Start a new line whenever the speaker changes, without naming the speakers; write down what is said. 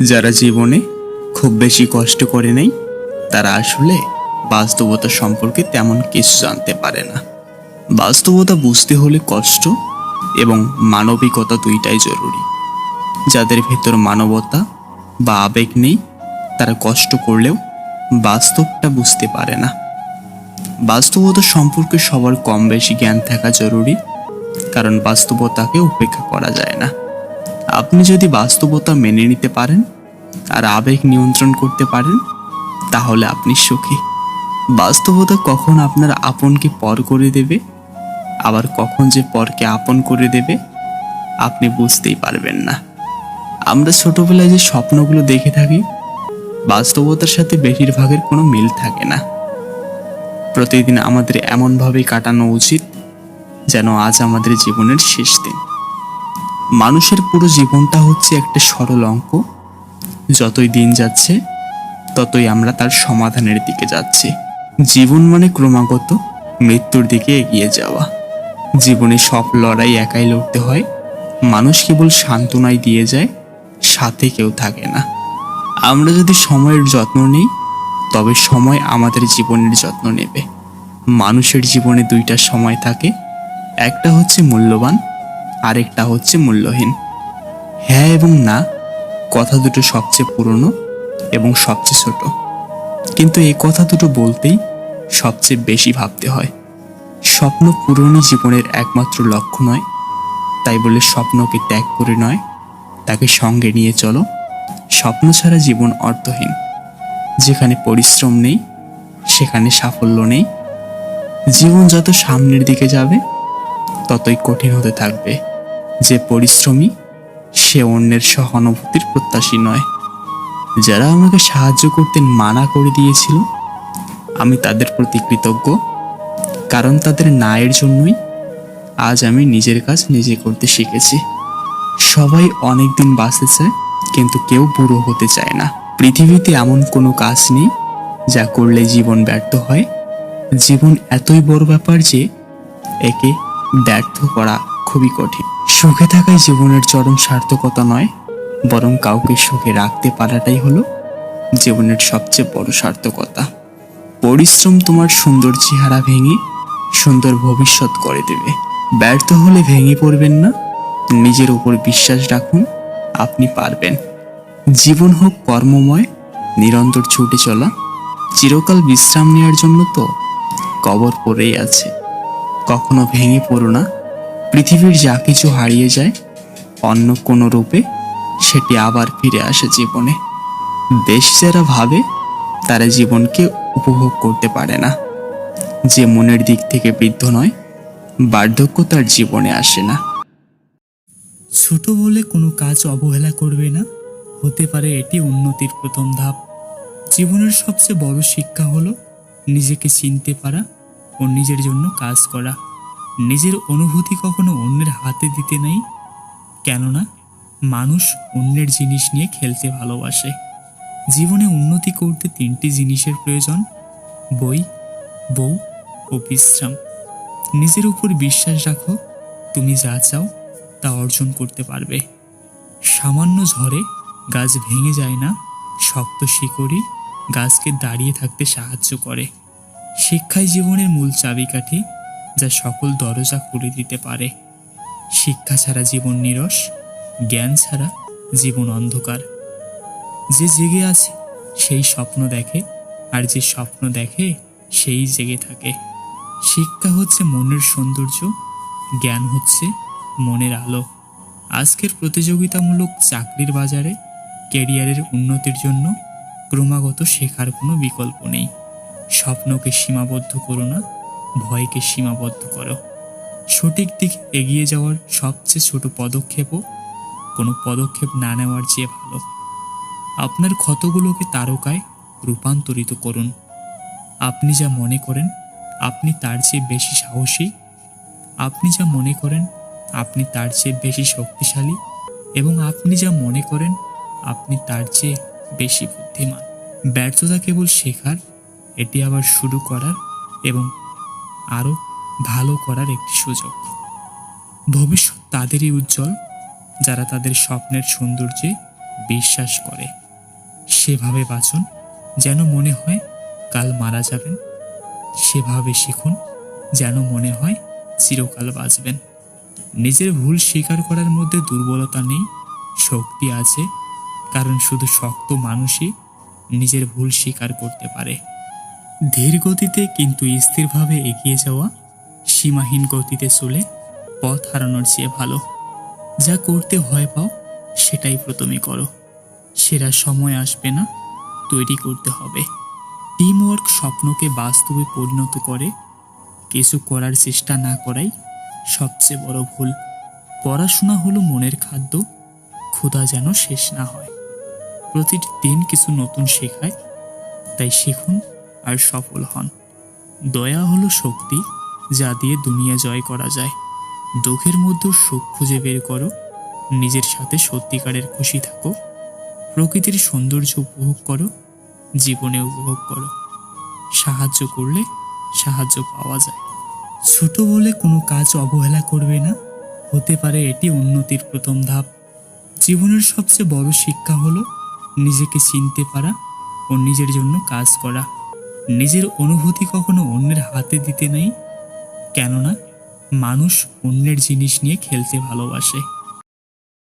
যারা জীবনে খুব বেশি কষ্ট করে নেই, তারা আসলে বাস্তবতা সম্পর্কে তেমন কিছু জানতে পারে না। বাস্তবতা বুঝতে হলে কষ্ট এবং মানবিকতা দুইটাই জরুরি। যাদের ভেতর মানবতা বা আবেগ নেই, তারা কষ্ট করলেও বাস্তবটা বুঝতে পারে না। বাস্তবতা সম্পর্কে সবার কম বেশি জ্ঞান থাকা জরুরি, কারণ বাস্তবতাকে উপেক্ষা করা যায় না। আপনি যদি বাস্তবতা মেনে নিতে পারেন আর আবেগ নিয়ন্ত্রণ করতে পারেন, তাহলে আপনি সুখী। বাস্তবতা কখন আপনার আপনকে পর করে দেবে, আবার কখন যে পরকে আপন করে দেবে, আপনি বুঝতেই পারবেন না। আমরা ছোটবেলায় যে স্বপ্নগুলো দেখে থাকি, বাস্তবতার সাথে বেশিরভাগের কোনো মিল থাকে না। প্রতিদিন আমাদের এমনভাবেই কাটানো উচিত, যেন আজ আমাদের জীবনের শেষ দিন। মানুষের পুরো জীবনটা হচ্ছে একটা সরল অঙ্ক। যতই দিন যাচ্ছে, ততই আমরা তার সমাধানের দিকে যাচ্ছি। জীবন মানে ক্রমাগত মৃত্যুর দিকে এগিয়ে যাওয়া। জীবনে সব লড়াই একাই লড়তে হয়। মানুষ কেবল সান্ত্বনাই দিয়ে যায়, সাথে কেউ থাকে না। আমরা যদি সময়ের যত্ন নিই, তবে সময় আমাদের জীবনের যত্ন নেবে। মানুষের জীবনে দুইটা সময় থাকে। একটা হচ্ছে মূল্যবান আরেকটা হচ্ছে মূল্যহীন। হ্যাঁ এবং না, কথা দুটো সবচেয়ে পুরনো এবং সবচেয়ে ছোট। কিন্তু এই কথা দুটো বলতেই সবচেয়ে বেশি ভাবতে হয়। স্বপ্ন পূরণই জীবনের একমাত্র লক্ষ্য নয়, তাই বলে স্বপ্নকে ত্যাগ করে নয়, তাকে সঙ্গে নিয়ে চলো। স্বপ্ন ছাড়া জীবন অর্থহীন, যেখানে পরিশ্রম নেই, সেখানে সাফল্য নেই। জীবন যত সামনের দিকে যাবে, ততই কঠিন হতে থাকবে। যে পরিশ্রমী, সে অন্যের সহানুভূতির প্রত্যাশী নয়। যারা আমাকে সাহায্য করতে মানা করে দিয়েছিল, আমি তাদের প্রতি কৃতজ্ঞ। কারণ তাদের নায়ের জন্যই আজ আমি নিজের কাজ নিজে করতে শিখেছি। সবাই অনেক দিন বাঁচতে চায় কিন্তু কেউ বুড়ো হতে চায় না। পৃথিবীতে এমন কোনো কাজ নেই যা করলে জীবন ব্যর্থ হয়। জীবন এতই বড় ব্যাপার যে, একে ব্যর্থ করা খুবই কঠিন। সুখে থাকাই জীবনের চরম সার্থকতা নয়, বরং কাউকে সুখে রাখতে পারাটাই হলো জীবনের সবচেয়ে বড় সার্থকতা। পরিশ্রম তোমার সুন্দর চেহারা ভেঙে সুন্দর ভবিষ্যৎ করে দেবে। ব্যর্থ হলে ভেঙে পড়বেন না, নিজের উপর বিশ্বাস রাখুন, আপনি পারবেন। জীবন হোক কর্মময়, নিরন্তর ছুটে চলা, চিরকাল বিশ্রাম নেওয়ার জন্য তো কবর পড়েই আছে। কখনো ভেঙে পড়ো না পৃথিবীর যা কিছু হারিয়ে যায়, অন্য কোনো রূপে সেটি আবার ফিরে আসে জীবনে। বেশ যারা ভাবে, তারা জীবনকে উপভোগ করতে পারে না। যে মনের দিক থেকে বৃদ্ধ নয়, বার্ধক্য তার জীবনে আসে না।
ছোট বলে কোনো কাজ অবহেলা করবে না। হতে পারে এটি উন্নতির প্রথম ধাপ। জীবনের সবচেয়ে বড় শিক্ষা হলো নিজেকে চিনতে পারা ও নিজের জন্য কাজ করা। নিজের অনুভূতি কখনো অন্যের হাতে দিতে নেই, কেননা মানুষ অন্যের জিনিস নিয়ে খেলতে ভালোবাসে। জীবনে উন্নতি করতে তিনটি জিনিসের প্রয়োজন, বই, বউ ও বিশ্রাম। নিজের উপর বিশ্বাস রাখো, তুমি যা চাও তা অর্জন করতে পারবে। সামান্য ঝড়ে গাছ ভেঙে যায় না, শক্ত শিকড়ই গাছকে দাঁড়িয়ে থাকতে সাহায্য করে। শিক্ষাই জীবনের মূল চাবিকাঠি। যা সকল দরজা খুলে দিতে পারে। শিক্ষা ছাড়া জীবন নিরস, জ্ঞান ছাড়া জীবন অন্ধকার। যে জেগে আছে, সেই স্বপ্ন দেখে, আর যে স্বপ্ন দেখে, সেই জেগে থাকে। শিক্ষা হচ্ছে মনের সৌন্দর্য, জ্ঞান হচ্ছে মনের আলো। আজকের প্রতিযোগিতামূলক চাকরির বাজারে, ক্যারিয়ারের উন্নতির জন্য ক্রমাগত শেখার কোনো বিকল্প নেই। স্বপ্নকে সীমাবদ্ধ করো না ভয়কে সীমাবদ্ধ করো। সঠিক দিকে এগিয়ে যাওয়ার সবচেয়ে ছোট পদক্ষেপও কোনো পদক্ষেপ না নেওয়ার চেয়ে ভালো। আপনার ক্ষতগুলোকে তারকায় রূপান্তরিত করুন। আপনি যা মনে করেন, আপনি তার চেয়ে বেশি সাহসী। আপনি যা মনে করেন, আপনি তার চেয়ে বেশি শক্তিশালী। এবং আপনি যা মনে করেন, আপনি তার চেয়ে বেশি বুদ্ধিমান। ব্যর্থতা কেবল শেখার, এটি আবার শুরু করার এবং আরও ভালো করার একটি সুযোগ। ভবিষ্যৎ তাদেরই উজ্জ্বল, যারা তাদের স্বপ্নের সৌন্দর্যে বিশ্বাস করে। সেভাবে বাঁচুন, যেন মনে হয় কাল মারা যাবেন। সেভাবে শিখুন, যেন মনে হয় চিরকাল বাঁচবেন। নিজের ভুল স্বীকার করার মধ্যে দুর্বলতা নেই, শক্তি আছে, কারণ শুধু শক্ত মানুষই নিজের ভুল স্বীকার করতে পারে। ধীর গতিতে কিন্তু স্থিরভাবে এগিয়ে যাওয়া সীমাহীন গতিতে চলে পথ হারানোর চেয়ে ভালো। যা করতে ভয় পাও, সেটাই প্রথমে করো। সেরা সময় আসবে না, তৈরি করতে হবে। টিমওয়ার্ক স্বপ্নকে বাস্তবে পরিণত করে। কিছু করার চেষ্টা না করাই সবচেয়ে বড় ভুল। পড়াশোনা হলো মনের খাদ্য, ক্ষুধা যেন শেষ না হয়। প্রতিটি দিন কিছু নতুন শেখায়, তাই শিখুন আর সফল হন। দয়া হলো শক্তি, যা দিয়ে দুনিয়া জয় করা যায়। দুঃখের মধ্যেও সুখ খুঁজে বের করো, নিজের সাথে সত্যিকারের খুশি থাকো। প্রকৃতির সৌন্দর্য উপভোগ করো, জীবনে উপভোগ করো। সাহায্য করলে সাহায্য পাওয়া যায়। ছোট বলে কোনো কাজ অবহেলা করবে না। হতে পারে এটি উন্নতির প্রথম ধাপ। জীবনের সবচেয়ে বড় শিক্ষা হলো নিজেকে চিনতে পারা ও নিজের জন্য কাজ করা। নিজের অনুভূতি কখনো অন্যের হাতে দিতে নেই। কেননা মানুষ অন্যের জিনিস নিয়ে খেলতে ভালোবাসে।